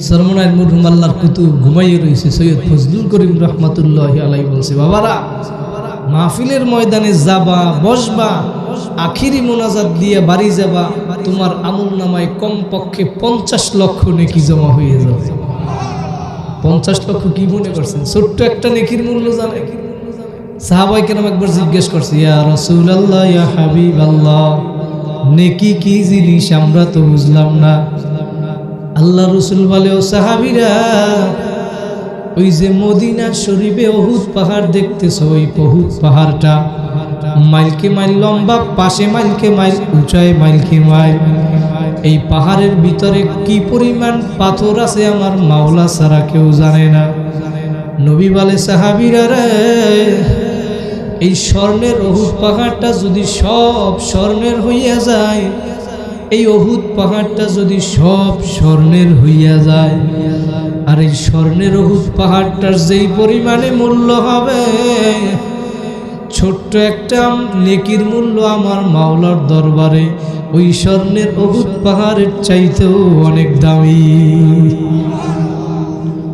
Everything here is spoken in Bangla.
সরমনায় মুরহুম আল্লাহর কুতু ঘুমাইয়ে রয়েছে, সৈয়দ ফজলুল করিম রহমাতুল্লাহ আলাই বলছে, বাবারা, মাহফিলের ময়দানে যাবা, বসবা, আখিরি মোনাজাত দিয়ে বাড়ি যাবা, তোমার আমল নামায় কমপক্ষে পঞ্চাশ লক্ষ নেকি জমা হয়ে যাবে। পঞ্চাশ লক্ষ কি মনে করছেন? ছোট্ট একটা নেকির মূল্য জানে। সাহাবাই কেন একবার জিজ্ঞেস করছে, ইয়া রসুল আল্লাহ ইয়া হাবিব আল্লাহ নেকি কি জিনিস? আমরা তো বুঝলাম না। আল্লাহ রসুল বলে, ও সাহাবিরা, ওই যে মদিনা শরীফে অহুদ পাহাড় দেখতেছো, ওই অহুদ পাহাড়টা মাইলকে মাইল লম্বা, পাশে মাইলকে মাইল উঁচায়, মাইলকে মাইল। এই পাহাড়ের ভিতরে কি পরিমাণ পাথর আছে আমার মাওলা ছাড়া কেউ জানে না। নবী বলে, সাহাবিরা রে, এই স্বর্ণের অহুদ পাহাড়টা যদি সব স্বর্ণের হইয়া যায় এই অহুদ পাহাড়টা যদি সব স্বর্ণের হইয়া যায়, আর এই স্বর্ণের অহুদ পাহাড়টার যেই পরিমাণে মূল্য হবে, ছোট্ট একটা নেকির মূল্য আমার মাওলার দরবারে ওই স্বর্ণের অহুদ পাহাড়ের চাইতেও অনেক দামি।